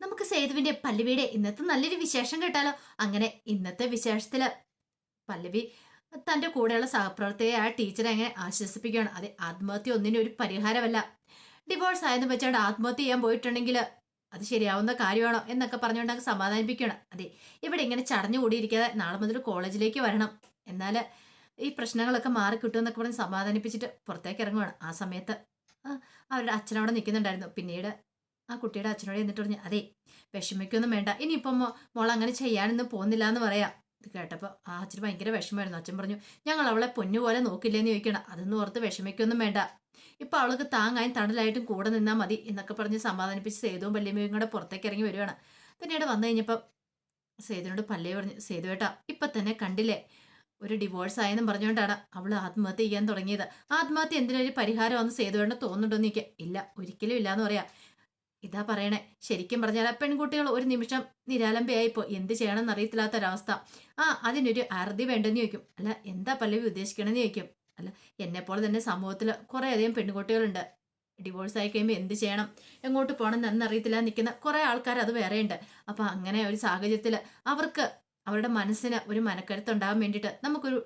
നമുക്ക് സേതുവിന്റെ പല്ലവിയുടെ ഇന്നത്തെ നല്ലൊരു വിശേഷം കേട്ടാലോ? അങ്ങനെ ഇന്നത്തെ വിശേഷത്തിൽ പല്ലവി തന്റെ കൂടെയുള്ള സഹപ്രവർത്തകയെ ആ ടീച്ചറെ അങ്ങനെ ആശ്വസിപ്പിക്കുകയാണ്? അതെ ആത്മഹത്യ ഒന്നിനും ഒരു പരിഹാരമല്ല. ഡിവോഴ്സ് ആയെന്ന് വെച്ചാണ്ട് ആത്മഹത്യ ചെയ്യാൻ പോയിട്ടുണ്ടെങ്കിൽ അത് ശരിയാവുന്ന കാര്യമാണോ എന്നൊക്കെ പറഞ്ഞുകൊണ്ട് അങ്ങ് സമാധാനിപ്പിക്കുകയാണ്. അതെ ഇവിടെ ഇങ്ങനെ ചടഞ്ഞു കൂടിയിരിക്കാതെ നാളെ മുതൽ കോളേജിലേക്ക് വരണം. എന്നാൽ ഈ പ്രശ്നങ്ങളൊക്കെ മാറി കിട്ടുമെന്നൊക്കെ പറഞ്ഞ് സമാധാനിപ്പിച്ചിട്ട് പുറത്തേക്ക് ഇറങ്ങുവാണ് ആ സമയത്ത്. അവരുടെ അച്ഛനവിടെ നിൽക്കുന്നുണ്ടായിരുന്നു. പിന്നീട് ആ കുട്ടിയുടെ അച്ഛനോട് എന്നിട്ട് പറഞ്ഞു അതെ വിഷമിക്കൊന്നും വേണ്ട. ഇനിയിപ്പം മോൾ അങ്ങനെ ചെയ്യാനൊന്നും പോകുന്നില്ല എന്ന് പറയാം. ഇത് കേട്ടപ്പോൾ ആ അച്ഛന് ഭയങ്കര വിഷമമായിരുന്നു. അച്ഛൻ പറഞ്ഞു ഞങ്ങൾ അവളെ പൊന്നുപോലെ നോക്കില്ലേന്ന് ചോദിക്കണം അതൊന്നും ഓർത്ത് വിഷമിക്കൊന്നും വേണ്ട. ഇപ്പം അവൾക്ക് താങ്ങായും തണലായിട്ടും കൂടെ നിന്നാൽ മതി എന്നൊക്കെ പറഞ്ഞ് സമാധാനിപ്പിച്ച് സേതുവും പല്ലിയമ്മയും കൂടെ പുറത്തേക്ക് ഇറങ്ങി വരുവാണ്. പിന്നീട് വന്നു കഴിഞ്ഞപ്പോൾ സേതുവിനോട് പല്ലേ പറഞ്ഞു സേതു ഏട്ടാ ഇപ്പം തന്നെ കണ്ടില്ലേ? ഒരു ഡിവോഴ്സ് ആയെന്നും പറഞ്ഞുകൊണ്ടാണ് അവൾ ആത്മഹത്യ ചെയ്യാൻ തുടങ്ങിയത്. ആത്മഹത്യ എന്തിനൊരു പരിഹാരമാണെന്ന് സേതുവേണ്ട തോന്നുന്നുണ്ടോ എന്ന് ഇല്ല ഒരിക്കലും ഇല്ല എന്ന് പറയാ. ഇതാ പറയണേ. ശരിക്കും പറഞ്ഞാൽ പെൺകുട്ടികൾ ഒരു നിമിഷം നിരാലംബയായിപ്പോ. എന്ത് ചെയ്യണമെന്ന് ഒരവസ്ഥ ആ അതിനൊരു അറുതി വേണ്ടെന്ന് ചോദിക്കും. അല്ല എന്താ പല്ലവി ഉദ്ദേശിക്കണമെന്ന് ചോദിക്കും. അല്ല എന്നെപ്പോലെ തന്നെ സമൂഹത്തിൽ കുറെ അധികം പെൺകുട്ടികളുണ്ട്. ഡിവോഴ്സ് ആയി കഴിയുമ്പോൾ എന്ത് ചെയ്യണം? എങ്ങോട്ട് പോകണം എന്നറിയത്തില്ല നിൽക്കുന്ന കുറേ ആൾക്കാർ അത് വേറെയുണ്ട്. അപ്പം അങ്ങനെ ഒരു സാഹചര്യത്തിൽ അവർക്ക് അവരുടെ മനസ്സിന് ഒരു മനക്കരുത്തുണ്ടാകാൻ വേണ്ടിയിട്ട് നമുക്കൊരു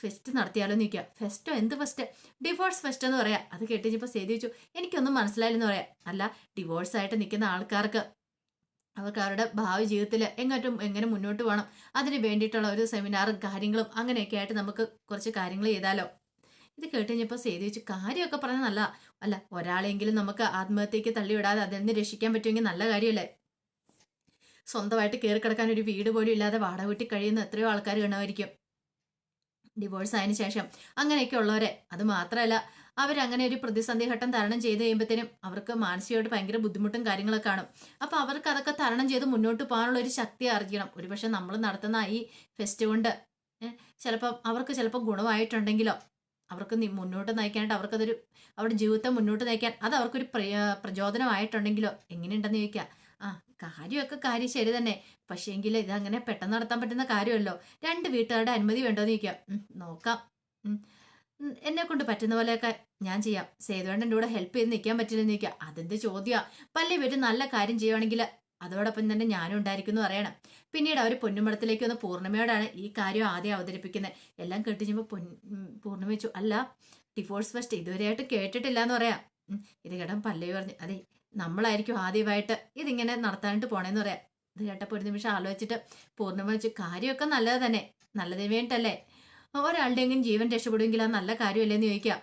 ഫെസ്റ്റ് നടത്തിയാലോ എന്ന് ചോദിക്കുക. ഫെസ്റ്റോ എന്ത് ഫെസ്റ്റ്? ഡിവോഴ്സ് ഫെസ്റ്റ് എന്ന് പറയാം. അത് കേട്ട് കഴിഞ്ഞപ്പോൾ സേതി വെച്ചു എനിക്കൊന്നും മനസ്സിലായില്ലെന്ന് പറയാം. അല്ല ഡിവോഴ്സ് ആയിട്ട് നിൽക്കുന്ന ആൾക്കാർക്ക് അവർക്ക് അവരുടെ ഭാവി ജീവിതത്തിൽ എങ്ങോട്ടും എങ്ങനെ മുന്നോട്ട് പോകണം അതിന് വേണ്ടിയിട്ടുള്ള ഒരു സെമിനാറും കാര്യങ്ങളും അങ്ങനെയൊക്കെ ആയിട്ട് നമുക്ക് കുറച്ച് കാര്യങ്ങൾ ചെയ്താലോ? ഇത് കേട്ട് കഴിഞ്ഞപ്പോൾ സേതി വെച്ച് കാര്യമൊക്കെ പറഞ്ഞാൽ നല്ല അല്ല ഒരാളെങ്കിലും നമുക്ക് ആത്മഹത്യക്ക് തള്ളിവിടാതെ അതിൽ നിന്ന് രക്ഷിക്കാൻ പറ്റുമെങ്കിൽ നല്ല കാര്യമല്ലേ? സ്വന്തമായിട്ട് കയറി കിടക്കാൻ ഒരു വീട് പോലും ഇല്ലാതെ വാടക വീട്ടിൽ കഴിയുന്ന എത്രയോ ആൾക്കാർ കാണുമായിരിക്കും. ഡിവോഴ്സ് ആയതിനു ശേഷം അങ്ങനെയൊക്കെ ഉള്ളവരെ അത് മാത്രമല്ല അവരങ്ങനെ ഒരു പ്രതിസന്ധി ഘട്ടം തരണം ചെയ്ത് കഴിയുമ്പോഴത്തേനും അവർക്ക് മാനസികമായിട്ട് ഭയങ്കര ബുദ്ധിമുട്ടും കാര്യങ്ങളൊക്കെ കാണും. അപ്പോൾ അവർക്ക് അതൊക്കെ തരണം ചെയ്ത് മുന്നോട്ട് പോകാനുള്ള ഒരു ശക്തി അറിയണം ഒരുപക്ഷെ നമ്മൾ നടത്തുന്ന ഈ ഫെസ്റ്റ് കൊണ്ട് ചിലപ്പം അവർക്ക് ചിലപ്പോൾ ഗുണമായിട്ടുണ്ടെങ്കിലോ അവർക്ക് മുന്നോട്ട് നയിക്കാനായിട്ട് അവർക്കതൊരു അവരുടെ ജീവിതത്തെ മുന്നോട്ട് നയിക്കാൻ അത് അവർക്കൊരു പ്രചോദനമായിട്ടുണ്ടെങ്കിലോ എങ്ങനെയുണ്ടെന്ന് ചോദിക്കുക കാര്യമൊക്കെ കാര്യം ശരി തന്നെ. പക്ഷേങ്കിൽ ഇതങ്ങനെ പെട്ടെന്ന് നടത്താൻ പറ്റുന്ന കാര്യമല്ലോ. രണ്ട് വീട്ടുകാരുടെ അനുമതി വേണ്ടോന്ന് ചോദിക്കാം. നോക്കാം. എന്നെ കൊണ്ട് പറ്റുന്ന പോലെയൊക്കെ ഞാൻ ചെയ്യാം. സേതുവേണ്ടന്റെ കൂടെ ഹെൽപ്പ് ചെയ്ത് നിൽക്കാൻ പറ്റില്ലെന്ന് ചോദിക്കാം. അതെന്ത് ചോദ്യമാണ് പല്ല ഒരു നല്ല കാര്യം ചെയ്യുവാണെങ്കിൽ അതോടൊപ്പം തന്നെ ഞാനും ഉണ്ടായിരിക്കും എന്ന് പറയണം. പിന്നീട് അവർ പൊന്നുമടത്തിലേക്ക് വന്ന് പൂർണിമയോടാണ് ഈ കാര്യം ആദ്യം അവതരിപ്പിക്കുന്നത്. എല്ലാം കേട്ടിച്ചപ്പോൾ പൊൻ പൂർണിമ അല്ല ഡിവോഴ്സ് ഫസ്റ്റ് ഇതുവരെയായിട്ട് കേട്ടിട്ടില്ല എന്ന് പറയാം ഇത് കേട്ടാൻ പല്ലവി പറഞ്ഞു അതെ നമ്മളായിരിക്കും ആദ്യമായിട്ട് ഇതിങ്ങനെ നടത്താനായിട്ട് പോണേന്ന് പറയാം. ഇത് കേട്ടപ്പോൾ ഒരു നിമിഷം ആലോചിച്ചിട്ട് പൂർണിമ വെച്ച് കാര്യമൊക്കെ നല്ലത് തന്നെ. നല്ലതിന് വേണ്ടിട്ടല്ലേ ഒരാളുടെയെങ്കിലും ജീവൻ രക്ഷപ്പെടുമെങ്കിൽ അത് നല്ല കാര്യമല്ലേന്ന് ചോദിക്കാം.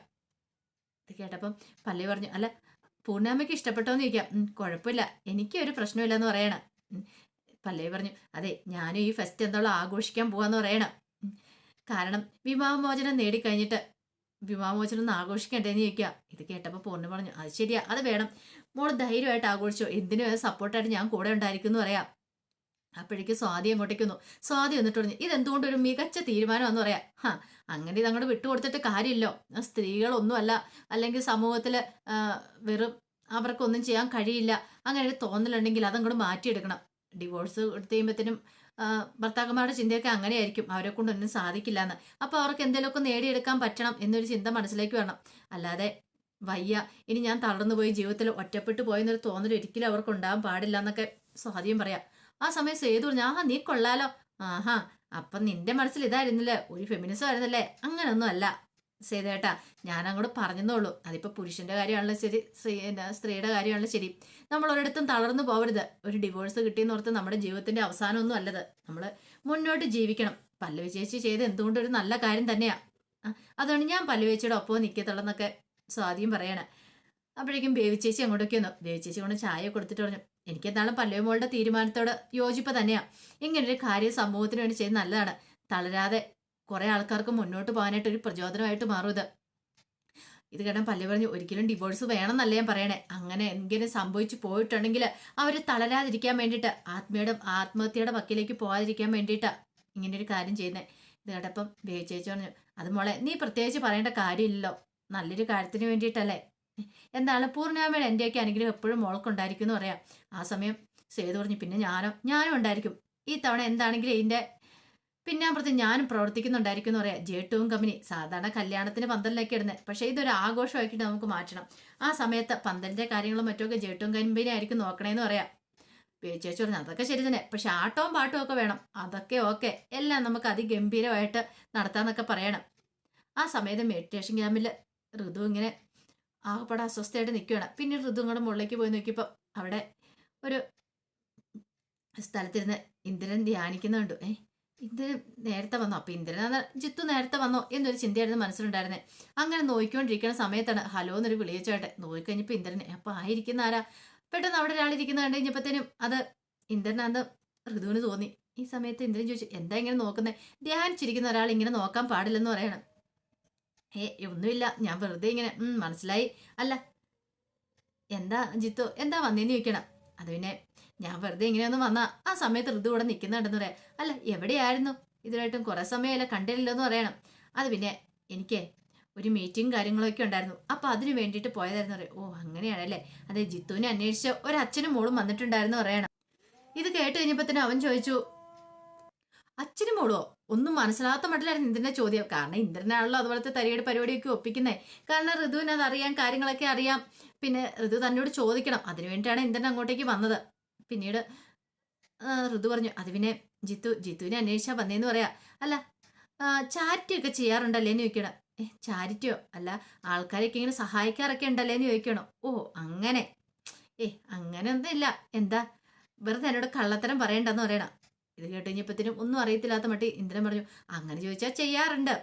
ഇത് കേട്ടപ്പം പള്ളി പറഞ്ഞു അല്ല പൂർണാമയ്ക്ക് ഇഷ്ടപ്പെട്ടോന്ന് ചോദിക്കാം. "ഉം, കുഴപ്പമില്ല. എനിക്കൊരു പ്രശ്നമില്ലെന്ന് പറയണം. പല്ലവി പറഞ്ഞു അതെ ഞാനും ഈ ഫെസ്റ്റ് എന്തോളം ആഘോഷിക്കാൻ പോവാന്ന് പറയണം. കാരണം വിവാഹമോചനം നേടിക്കഴിഞ്ഞിട്ട് വിവാഹമോചനം ഒന്ന് ആഘോഷിക്കണ്ടേന്ന് ചോദിക്കുക. ഇത് കേട്ടപ്പോൾ പൂർണ പറഞ്ഞു അത് ശരിയാ അത് വേണം. മോൾ ധൈര്യമായിട്ട് ആഘോഷിച്ചോ എന്തിനും സപ്പോർട്ടായിട്ട് ഞാൻ കൂടെ ഉണ്ടായിരിക്കും എന്ന് പറയാം. അപ്പോഴേക്കും സ്വാതി അങ്ങോട്ടേക്ക് വന്നു. സ്വാതി വന്നിട്ട് പറഞ്ഞു ഇതെന്തുകൊണ്ട് ഒരു മികച്ച തീരുമാനമാണെന്ന് പറയാം. ഹാ അങ്ങനെ ഇത് അങ്ങോട്ട് വിട്ടുകൊടുത്തിട്ട് കാര്യമില്ലോ. സ്ത്രീകളൊന്നുമല്ല അല്ലെങ്കിൽ സമൂഹത്തിൽ വെറും അവർക്കൊന്നും ചെയ്യാൻ കഴിയില്ല. അങ്ങനെ ഒരു തോന്നലുണ്ടെങ്കിൽ അതങ്ങോട്ട് മാറ്റിയെടുക്കണം. ഡിവോഴ്സ് എടുത്തു കഴിയുമ്പോഴത്തേനും ഭർത്താക്കന്മാരുടെ ചിന്തയൊക്കെ അങ്ങനെയായിരിക്കും. അവരെ കൊണ്ടൊന്നും സാധിക്കില്ല എന്ന് അപ്പോൾ അവർക്ക് എന്തെങ്കിലുമൊക്കെ നേടിയെടുക്കാൻ പറ്റണം എന്നൊരു ചിന്ത മനസ്സിലേക്ക് വരണം. അല്ലാതെ വയ്യ. ഇനി ഞാൻ തളർന്നു പോയി ജീവിതത്തിൽ ഒറ്റപ്പെട്ടു പോയെന്നൊരു തോന്നൽ ഒരിക്കലും അവർക്ക് ഉണ്ടാകാൻ പാടില്ല എന്നൊക്കെ സ്വാധീനം പറയാം. ആ സമയം സേതു പറഞ്ഞു ആഹാ നീ കൊള്ളാലോ. ആഹാ അപ്പം നിന്റെ മനസ്സിൽ ഇതായിരുന്നില്ലേ? ഒരു ഫെമിനിസം ആയിരുന്നല്ലേ? അങ്ങനൊന്നും അല്ല. സേതേട്ടാ ഞാൻ അങ്ങോട്ട് പറഞ്ഞെന്നുള്ളൂ. അതിപ്പോൾ പുരുഷന്റെ കാര്യമാണല്ലോ ശരി. സ്ത്രീ സ്ത്രീയുടെ കാര്യമാണല്ലോ ശരി. നമ്മൾ ഒരിടത്തും തളർന്നു പോകരുത് ഒരു ഡിവോഴ്സ് കിട്ടിയെന്ന് ഓർത്ത് നമ്മുടെ ജീവിതത്തിന്റെ അവസാനമൊന്നും അല്ലത്. നമ്മൾ മുന്നോട്ട് ജീവിക്കണം. പല്ലവി ചേച്ചി ചെയ്ത് എന്തുകൊണ്ട് ഒരു നല്ല കാര്യം തന്നെയാണ് അതുകൊണ്ട് ഞാൻ പല്ലവി ചേച്ചിയുടെ ഒപ്പം നിൽക്കത്തുള്ളെന്നൊക്കെ സ്വാധീനം പറയണേ. അപ്പോഴേക്കും ബേവി ചേച്ചി അങ്ങോട്ടൊക്കെ വന്നു. ബേവി ചേച്ചി കൊണ്ട് ചായ കൊടുത്തിട്ട് പറഞ്ഞു എനിക്ക് എന്താണ് പല്ലവി മോളുടെ തീരുമാനത്തോട് യോജിപ്പ് തന്നെയാണ് ഇങ്ങനൊരു കാര്യം സമൂഹത്തിന് വേണ്ടി ചെയ്ത് നല്ലതാണ്. തളരാതെ കുറെ ആൾക്കാർക്ക് മുന്നോട്ട് പോകാനായിട്ട് ഒരു പ്രചോദനമായിട്ട് മാറും ഇത്. ഇത് കാരണം പല്ലി പറഞ്ഞു ഒരിക്കലും ഡിവോഴ്സ് വേണമെന്നല്ല ഞാൻ പറയണേ. അങ്ങനെ എന്തെങ്കിലും സംഭവിച്ചു പോയിട്ടുണ്ടെങ്കിൽ അവർ തളരാതിരിക്കാൻ വേണ്ടിയിട്ട് ആത്മയുടെ ആത്മഹത്യയുടെ വക്കിലേക്ക് പോകാതിരിക്കാൻ വേണ്ടിയിട്ടാണ് ഇങ്ങനെ ഒരു കാര്യം ചെയ്യുന്നത് ഇത് കേട്ടപ്പം ബേബി പറഞ്ഞു അത് മോളെ നീ പ്രത്യേകിച്ച് പറയേണ്ട കാര്യമില്ലല്ലോ. നല്ലൊരു കാര്യത്തിന് വേണ്ടിയിട്ടല്ലേ. എന്താണ് പൂർണാമയുടെ എന്റെയൊക്കെ അനുഗ്രഹം എപ്പോഴും മോൾക്കുണ്ടായിരിക്കും എന്ന് പറയാം. ആ സമയം സേതു പറഞ്ഞു പിന്നെ ഞാനോ ഞാനും ഉണ്ടായിരിക്കും. ഈ തവണ എന്താണെങ്കിലും ഇതിന്റെ പിന്നാമ്പുറത്ത് ഞാനും പ്രവർത്തിക്കുന്നുണ്ടായിരിക്കും എന്ന് പറയാം. ജേട്ടുവും കമ്പനി സാധാരണ കല്യാണത്തിന് പന്തലിലേക്ക് ഇടുന്നത് പക്ഷേ ഇതൊരു ആഘോഷമാക്കിയിട്ട് നമുക്ക് മാറ്റണം. ആ സമയത്ത് പന്തലിന്റെ കാര്യങ്ങളും മറ്റുമൊക്കെ ജേട്ടുവും കമ്പനി ആയിരിക്കും നോക്കണേന്ന് പറയാം. ചേച്ചി പറഞ്ഞു അതൊക്കെ ശരി തന്നെ. പക്ഷെ ആട്ടവും പാട്ടും ഒക്കെ വേണം. അതൊക്കെ ഓക്കെ. എല്ലാം നമുക്ക് അതിഗംഭീരമായിട്ട് നടത്താമെന്നൊക്കെ പറയണം. ആ സമയത്ത് മെഡിറ്റേഷൻ ക്യാമ്പിൽ ഋതു ഇങ്ങനെ ആകപ്പാടെ അസ്വസ്ഥയായിട്ട് നിൽക്കുകയാണ് പിന്നെ ഋതു ഇങ്ങോട്ട് മുകളിലേക്ക് പോയി നോക്കിയപ്പോൾ അവിടെ ഒരു സ്ഥലത്തിരുന്ന് ഇന്ദ്രൻ ധ്യാനിക്കുന്നുണ്ട്. ഏ ഇന്ദ്രൻ നേരത്തെ വന്നോ? അപ്പൊ ഇന്ദ്രൻ ജിത്തു നേരത്തെ വന്നോ എന്നൊരു ചിന്തയായിരുന്നു മനസ്സിലുണ്ടായിരുന്നത് അങ്ങനെ നോക്കിക്കൊണ്ടിരിക്കുന്ന സമയത്താണ് ഹലോ എന്നൊരു വിളിയച്ചോട്ടെ നോക്കിക്കഴിഞ്ഞപ്പോൾ ഇന്ദ്രനെ അപ്പൊ ആയിരിക്കുന്ന ആരാ? പെട്ടെന്ന് അവിടെ ഒരാൾ ഇരിക്കുന്ന കണ്ടു കഴിഞ്ഞപ്പോഴത്തേനും അത് ഇന്ദ്രനാന്ന് ഋതുവിന് തോന്നി. ഈ സമയത്ത് ഇന്ദ്രൻ ചോദിച്ചു എന്താ ഇങ്ങനെ നോക്കുന്നത് ധ്യാനിച്ചിരിക്കുന്ന ഒരാൾ ഇങ്ങനെ നോക്കാൻ പാടില്ലെന്ന് പറയണം. ഏ ഒന്നുമില്ല. ഞാൻ വെറുതെ ഇങ്ങനെ മനസ്സിലായി. അല്ല എന്താ ജിത്തു? എന്താ വന്നേന്ന് ചോദിക്കണം. അത് പിന്നെ ഞാൻ വെറുതെ ഇങ്ങനെയൊന്നും വന്നാ ആ സമയത്ത് ഋതു ഇവിടെ നിൽക്കുന്നുണ്ടെന്ന് പറയാം. അല്ല എവിടെയായിരുന്നു? ഇതുമായിട്ടും കുറെ സമയമല്ല കണ്ടില്ലല്ലോ എന്ന് പറയണം. അത് പിന്നെ എനിക്ക് ഒരു മീറ്റിംഗ് കാര്യങ്ങളൊക്കെ ഉണ്ടായിരുന്നു. അപ്പൊ അതിന് വേണ്ടിയിട്ട് പോയതായിരുന്നു പറയാം. ഓ അങ്ങനെയാണല്ലേ. അതെ ജിത്തുവിനെ അന്വേഷിച്ച് ഒരു അച്ഛനും മോളും വന്നിട്ടുണ്ടായിരുന്നു പറയണം. ഇത് കേട്ട് കഴിഞ്ഞപ്പോ തന്നെ അവൻ ചോദിച്ചു അച്ഛനും മോളോ ഒന്നും മനസ്സിലാത്ത മട്ടിലായിരുന്നു ഇന്ദ്രന്റെ ചോദ്യം. കാരണം ഇന്ദ്രനാണല്ലോ അതുപോലത്തെ തരിയുടെ പരിപാടിയൊക്കെ ഒപ്പിക്കുന്നത് കാരണം ഋതുവിന് അത് അറിയാം കാര്യങ്ങളൊക്കെ അറിയാം. പിന്നെ ഋതു തന്നോട് ചോദിക്കണം. അതിനു വേണ്ടിയിട്ടാണ് ഇന്ദ്രൻ അങ്ങോട്ടേക്ക് വന്നത്. പിന്നീട് ഋതു പറഞ്ഞു അത് പിന്നെ ജിത്തു ജിത്തുവിനെ അന്വേഷിച്ചാ വന്നേന്ന് പറയാ. അല്ല ചാരിറ്റി ഒക്കെ ചെയ്യാറുണ്ടല്ലേ? എന്ന് ചോദിക്കണം. ഏ ചാരിറ്റിയോ അല്ല ആൾക്കാരൊക്കെ ഇങ്ങനെ സഹായിക്കാറൊക്കെ ഉണ്ടല്ലേ? എന്ന് ചോദിക്കണം. ഓ അങ്ങനെ. ഏ അങ്ങനെ ഒന്നും ഇല്ല. എന്താ? വെറുതെ എന്നോട് കള്ളത്തരം പറയണ്ടെന്ന് പറയണം. ഇത് കേട്ട് കഴിഞ്ഞപ്പത്തിനും ഒന്നും അറിയത്തില്ലാത്ത മട്ടി ഇന്ദ്രൻ പറഞ്ഞു അങ്ങനെ ചോദിച്ചാൽ ചെയ്യാറുണ്ട്.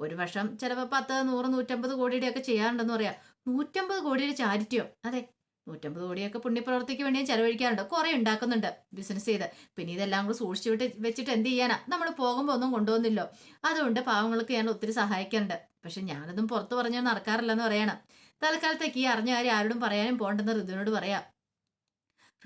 ഒരു വർഷം ചിലപ്പോൾ പത്ത് നൂറ് നൂറ്റമ്പത് കോടിയുടെ ഒക്കെ ചെയ്യാറുണ്ടെന്ന് പറയാം. നൂറ്റമ്പത് കോടിയുടെ ചാരിറ്റിയോ അതെ നൂറ്റമ്പത് കോടിയൊക്കെ പുണ്യപ്രവർത്തിക്ക് വേണ്ടി ചെലവഴിക്കാറുണ്ട്. കുറെ ഉണ്ടാക്കുന്നുണ്ട് ബിസിനസ് ചെയ്ത്. പിന്നെ ഇതെല്ലാം കൂടെ സൂക്ഷിച്ചു വിട്ട് വെച്ചിട്ട് എന്ത് ചെയ്യാനാ? നമ്മൾ പോകുമ്പോൾ ഒന്നും കൊണ്ടുപോകുന്നില്ലോ അതുകൊണ്ട് പാവങ്ങൾക്ക് ഞാൻ ഒത്തിരി സഹായിക്കാറുണ്ട്. പക്ഷെ ഞാനതും പുറത്ത് പറഞ്ഞു നടക്കാറില്ലെന്ന് പറയണം. തൽക്കാലത്തേക്ക് ഈ അറിഞ്ഞ കാര്യം ആരോടും പറയാനും പോണ്ടെന്ന് ഋതുവിനോട് പറയാം.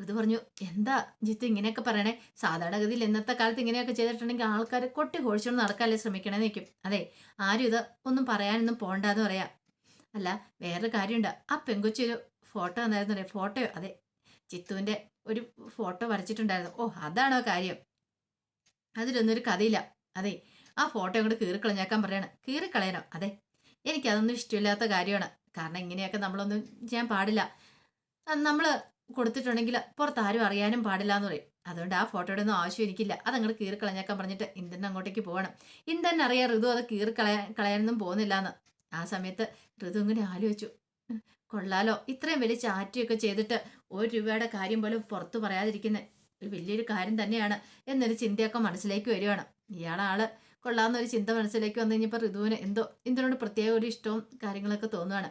ഋതു പറഞ്ഞു എന്താ ജിത്ത് ഇങ്ങനെയൊക്കെ പറയണേ? സാധാരണഗതിയിൽ ഇന്നത്തെ കാലത്ത് ഇങ്ങനെയൊക്കെ ചെയ്തിട്ടുണ്ടെങ്കിൽ ആൾക്കാർ കൊട്ടി കോഴിച്ചുകൊണ്ട് നടക്കാനല്ലേ ശ്രമിക്കണേ നിൽക്കും അതെ ആരും ഇത് ഒന്നും പറയാനൊന്നും പോണ്ടെന്ന് പറയാം. അല്ല വേറൊരു കാര്യമുണ്ട്. ആ പെങ്കൊച്ചൊരു ഫോട്ടോ തന്നായിരുന്നു ഫോട്ടോയോ അതെ. ചിത്തുവിന്റെ ഒരു ഫോട്ടോ വരച്ചിട്ടുണ്ടായിരുന്നു. ഓ അതാണോ കാര്യം. അതിലൊന്നും ഒരു കഥയില്ല. അതെ ആ ഫോട്ടോ അങ്ങോട്ട് കീറിക്കളഞ്ഞേക്കാൻ പറയണം. കീറിക്കളയണം അതെ. എനിക്കതൊന്നും ഇഷ്ടമില്ലാത്ത കാര്യമാണ്. കാരണം ഇങ്ങനെയൊക്കെ നമ്മളൊന്നും ചെയ്യാൻ പാടില്ല. നമ്മൾ കൊടുത്തിട്ടുണ്ടെങ്കിൽ പുറത്ത് ആരും അറിയാനും പാടില്ല എന്ന് പറയും. അതുകൊണ്ട് ആ ഫോട്ടോയുടെ ഒന്നും ആവശ്യം എനിക്കില്ല. അതങ്ങോട്ട് കീറി കളഞ്ഞേക്കാൻ പറഞ്ഞിട്ട് ഇന്ദൻ അങ്ങോട്ടേക്ക് പോകണം ഇന്ദൻ അറിയാം ഋതു അത് കീറി കളയാനൊന്നും പോകുന്നില്ല എന്ന് ആ സമയത്ത് ഋതു ഇങ്ങനെ ആലോചിച്ചു. കൊള്ളാലോ. ഇത്രയും വലിയ ചാറ്റിയൊക്കെ ചെയ്തിട്ട് ഒരു രൂപയുടെ കാര്യം പോലും പുറത്തു പറയാതിരിക്കുന്ന ഒരു വലിയൊരു കാര്യം തന്നെയാണ് എന്നൊരു ചിന്തയൊക്കെ മനസ്സിലേക്ക് വരികയാണ്. ഇയാളാൾ കൊള്ളാവുന്ന ഒരു ചിന്ത മനസ്സിലേക്ക് വന്നു കഴിഞ്ഞപ്പോൾ ഋതുവിന് എന്തോ ഇന്ദ്രനോട് പ്രത്യേക ഒരു ഇഷ്ടവും കാര്യങ്ങളൊക്കെ തോന്നുകയാണ്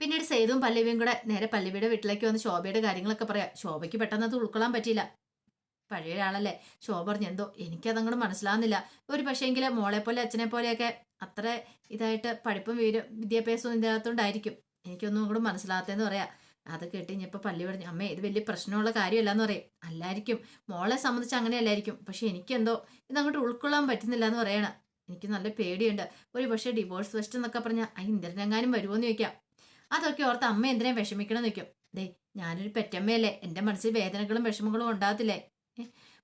പിന്നീട് സേതുവും പല്ലവിയും കൂടെ നേരെ പല്ലവിയുടെ വീട്ടിലേക്ക് വന്ന് ശോഭയുടെ കാര്യങ്ങളൊക്കെ പറയാം. ശോഭയ്ക്ക് പെട്ടെന്ന് അത് ഉൾക്കൊള്ളാൻ പറ്റിയില്ല. പഴയ ഒരാളല്ലേ ശോഭ പറഞ്ഞു എന്തോ എനിക്കതങ്ങോട്ട് മനസ്സിലാവുന്നില്ല. ഒരു പക്ഷേങ്കിൽ മോളെ പോലെ അച്ഛനെ പോലെയൊക്കെ അത്ര ഇതായിട്ട് പഠിപ്പും വീര വിദ്യാഭ്യാസവും ഇതിനകത്തോണ്ടായിരിക്കും എനിക്കൊന്നും കൂടെ മനസ്സിലാകത്തേന്ന് പറയാം. അത് കേട്ട് കഴിഞ്ഞപ്പോൾ പള്ളി പറഞ്ഞു അമ്മേ ഇത് വലിയ പ്രശ്നമുള്ള കാര്യമല്ലെന്ന് പറയും. അല്ലായിരിക്കും. മോളെ സംബന്ധിച്ച് അങ്ങനെയല്ലായിരിക്കും. പക്ഷെ എനിക്കെന്തോ ഇത് അങ്ങോട്ട് ഉൾക്കൊള്ളാൻ പറ്റുന്നില്ല എന്ന് പറയണം. എനിക്ക് നല്ല പേടിയുണ്ട്. ഒരു പക്ഷേ ഡിവോഴ്സ് വെസ്റ്റ് എന്നൊക്കെ പറഞ്ഞാൽ ആ ഇന്ദ്രനെങ്ങാനും വരുമോ എന്ന് ചോദിക്കാം. അതൊക്കെ ഓർത്ത് അമ്മ എന്തിനാ വിഷമിക്കണം എന്ന് നിൽക്കും ദേ ഞാനൊരു പെറ്റമ്മയല്ലേ. എന്റെ മനസ്സിൽ വേദനകളും വിഷമങ്ങളും ഉണ്ടാകത്തില്ലേ?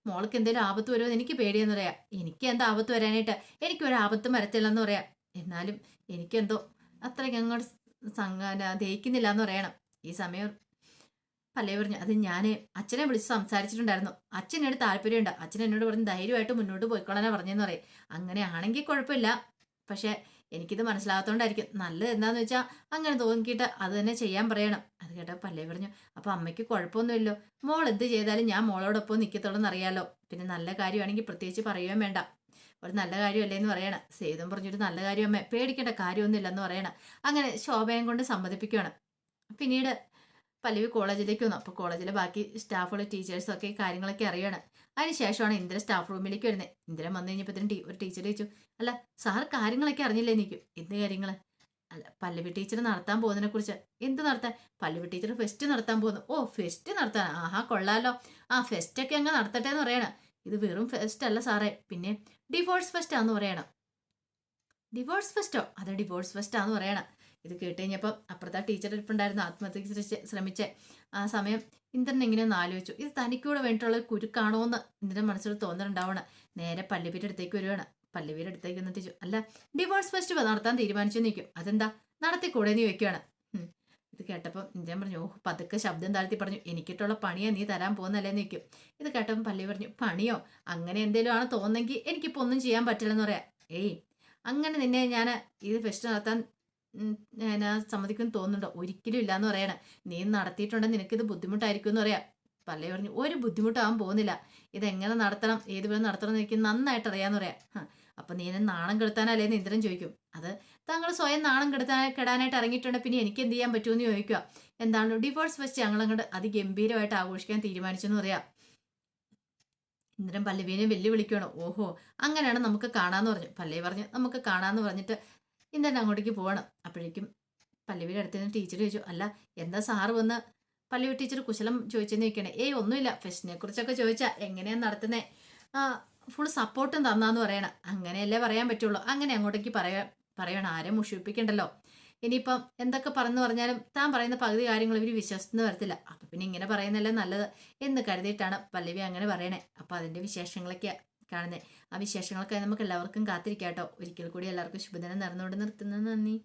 മോൾക്ക് എന്തേലും ആപത്ത് വരുമോ എനിക്ക് പേടിയെന്ന് പറയാം. എനിക്ക് എന്താ ആപത്ത് വരാനായിട്ട് എനിക്കൊരു ആപത്തും വരത്തില്ലെന്ന് പറയാം. എന്നാലും എനിക്കെന്തോ അത്രയ്ക്ക് അങ്ങോട്ട് സംഘ ദഹിക്കുന്നില്ല എന്ന് പറയണം. ഈ സമയം പലേ പറഞ്ഞു അത് ഞാൻ അച്ഛനെ വിളിച്ച് സംസാരിച്ചിട്ടുണ്ടായിരുന്നു. അച്ഛനോട് താല്പര്യമുണ്ട്. അച്ഛൻ എന്നോട് പറഞ്ഞ് ധൈര്യമായിട്ട് മുന്നോട്ട് പോയിക്കോളാനാ പറഞ്ഞെന്ന് പറയും. അങ്ങനെ ആണെങ്കിൽ കുഴപ്പമില്ല. പക്ഷെ എനിക്കിത് മനസ്സിലാകാത്തോണ്ടായിരിക്കും നല്ലത് എന്താന്ന് വെച്ചാൽ അങ്ങനെ തോന്നിക്കിട്ട് അത് തന്നെ ചെയ്യാൻ പറയണം. അത് കേട്ട പല്ലേ പറഞ്ഞു അപ്പൊ അമ്മയ്ക്ക് കുഴപ്പമൊന്നുമില്ലോ. മോൾ എന്ത് ചെയ്താലും ഞാൻ മോളോടൊപ്പം നിൽക്കത്തുള്ളൂ അറിയാലോ. പിന്നെ നല്ല കാര്യമാണെങ്കിൽ പ്രത്യേകിച്ച് പറയുകയും വേണ്ട. ഒരു നല്ല കാര്യമല്ലേ എന്ന് പറയണം. സേതും പറഞ്ഞൊരു നല്ല കാര്യം അമ്മേ. പേടിക്കേണ്ട കാര്യമൊന്നുമില്ലെന്ന് പറയണം. അങ്ങനെ ശോഭയും കൊണ്ട് സമ്മതിപ്പിക്കുകയാണ് പിന്നീട് പല്ലവി കോളേജിലേക്ക് വന്നു. അപ്പോൾ കോളേജിലെ ബാക്കി സ്റ്റാഫുകൾ ടീച്ചേഴ്സൊക്കെ കാര്യങ്ങളൊക്കെ അറിയണം. അതിനുശേഷമാണ് ഇന്ദ്ര സ്റ്റാഫ് റൂമിലേക്ക് വരുന്നത്. ഇന്ദ്രൻ വന്നു കഴിഞ്ഞപ്പോൾ ടീ ഒരു ടീച്ചർ ചോദിച്ചു അല്ല സാർ കാര്യങ്ങളൊക്കെ അറിഞ്ഞില്ലേ? നിൽക്കും എന്ത് കാര്യങ്ങൾ അല്ല പല്ലവി ടീച്ചർ നടത്താൻ പോകുന്നതിനെ കുറിച്ച്. എന്ത് നടത്താൻ? പല്ലവി ടീച്ചർ ഫെസ്റ്റ് നടത്താൻ പോകുന്നു. ഓ ഫെസ്റ്റ് നടത്താൻ? ആഹാ കൊള്ളാലോ. ആ ഫെസ്റ്റ് ഒക്കെ അങ്ങ് നടത്തട്ടെ എന്ന് പറയണം. ഇത് വെറും ഫെസ്റ്റ് അല്ല സാറേ. പിന്നെ ഡിവോഴ്സ് ഫെസ്റ്റ് ആന്ന് പറയണം. ഡിവോഴ്സ് ഫെസ്റ്റോ അത് ഡിവോഴ്സ് ഫെസ്റ്റ് ആന്ന് പറയണം. ഇത് കേട്ട് കഴിഞ്ഞപ്പോൾ അപ്പുറത്തെ ടീച്ചർ ഇരിപ്പുണ്ടായിരുന്നു ആത്മഹത്യക്ക് ശ്രമിച്ച്. ആ സമയം ഇന്ദ്രൻ എങ്ങനെയൊന്ന് ആലോചിച്ചു. ഇത് തനിക്കൂടെ വേണ്ടിയിട്ടുള്ള ഒരു കുരുക്കാണോ എന്ന് ഇന്ദ്രൻ മനസ്സിൽ തോന്നലുണ്ടാവണം. നേരെ പല്ലവിയുടെ അടുത്തേക്ക് വരികയാണ് പല്ലവിയുടെ അടുത്തേക്ക് എന്നിട്ട് അല്ല ഡിവോഴ്സ് ഫെസ്റ്റ് നടത്താൻ തീരുമാനിച്ചു നിൽക്കും അതെന്താ? നടത്തിക്കൂടെ നീ വെക്കുകയാണ്. ഇത് കേട്ടപ്പോൾ ഇന്ദ്രൻ പറഞ്ഞു ഓഹ് പതുക്കെ ശബ്ദം താഴ്ത്തി പറഞ്ഞു എനിക്കിട്ടുള്ള പണിയാ നീ തരാൻ പോകുന്നല്ലേ നിൽക്കും ഇത് കേട്ടപ്പോൾ പല്ലവി പറഞ്ഞു പണിയോ? അങ്ങനെ എന്തെങ്കിലും ആണ് തോന്നുന്നെങ്കിൽ എനിക്കിപ്പോൾ ഒന്നും ചെയ്യാൻ പറ്റില്ലെന്ന് പറയാം. ഏയ് അങ്ങനെ നിന്നെ ഞാൻ ഇത് ഫെസ്റ്റ് നടത്താൻ ഞാൻ സമ്മതിക്കും തോന്നുന്നുണ്ടോ? ഒരിക്കലും ഇല്ലാന്ന് പറയണേ. നീ നടത്തിയിട്ടുണ്ടെങ്കിൽ നിനക്കിത് ബുദ്ധിമുട്ടായിരിക്കും എന്ന് പറയാം. പല്ലേ പറഞ്ഞു ഒരു ബുദ്ധിമുട്ടാവാൻ പോകുന്നില്ല. ഇതെങ്ങനെ നടത്തണം? ഏത് വിധം നടത്തണം എന്ന് എനിക്ക് നന്നായിട്ട് അറിയാമെന്ന് പറയാം. അപ്പൊ നീ എന്നെ നാണം കെടുത്താനല്ലേ എന്ന് ഇന്ദ്രൻ ചോദിക്കും? അത് താങ്കൾ സ്വയം നാണം കെടുത്താൻ കെടാനായിട്ട് ഇറങ്ങിയിട്ടുണ്ട്. പിന്നെ എനിക്ക് എന്ത് ചെയ്യാൻ പറ്റുമെന്ന് ചോദിക്കുക. എന്താണ് ഡിവോഴ്സ് വെച്ച് ഞങ്ങൾ അങ്ങോട്ട് അതിഗംഭീരമായിട്ട് ആഘോഷിക്കാൻ തീരുമാനിച്ചെന്ന് പറയാം. ഇന്ദ്രൻ പല്ലവീനെ വെല്ലുവിളിക്കണോ ഓഹോ അങ്ങനെയാണ് നമുക്ക് കാണാന്ന് പറഞ്ഞു. പല്ലവി പറഞ്ഞു നമുക്ക് കാണാന്ന് പറഞ്ഞിട്ട് ഇന്ദ്രൻ അങ്ങോട്ടേക്ക് പോകണം അപ്പോഴേക്കും പല്ലവിയുടെ അടുത്ത് നിന്ന് ടീച്ചർ ചോദിച്ചു അല്ല എന്താ സാറ് വന്ന് പല്ലവി ടീച്ചർ കുശലം ചോദിച്ചെന്ന് ചോദിക്കണേ? ഏയ് ഒന്നുമില്ല. ഫെസ്റ്റിനെ കുറിച്ചൊക്കെ ചോദിച്ചാൽ എങ്ങനെയാണ് നടത്തുന്നത് ഫുൾ സപ്പോർട്ടും തന്നാന്ന് പറയണം. അങ്ങനെയല്ലേ പറയാൻ പറ്റുള്ളൂ. അങ്ങനെ അങ്ങോട്ടേക്ക് പറയാ പറയണം. ആരും മുഷിപ്പിക്കണ്ടല്ലോ? ഇനിയിപ്പം എന്തൊക്കെ പറഞ്ഞു പറഞ്ഞാലും താൻ പറയുന്ന പകുതി കാര്യങ്ങൾ ഇവർ വിശ്വസിച്ചെന്ന് വരത്തില്ല. അപ്പം പിന്നെ ഇങ്ങനെ പറയുന്നല്ലേ നല്ലത് എന്ന് കരുതിയിട്ടാണ് പല്ലവി അങ്ങനെ പറയണേ. അപ്പം അതിന്റെ വിശേഷങ്ങളൊക്കെ കാണുന്നത് ആ വിശേഷങ്ങളൊക്കെ നമുക്ക് എല്ലാവർക്കും കാത്തിരിക്കാം കേട്ടോ ഒരിക്കൽ കൂടി എല്ലാവർക്കും ശുഭദിനം നേർന്നുകൊണ്ട് നിർത്തുന്നത് നന്ദി.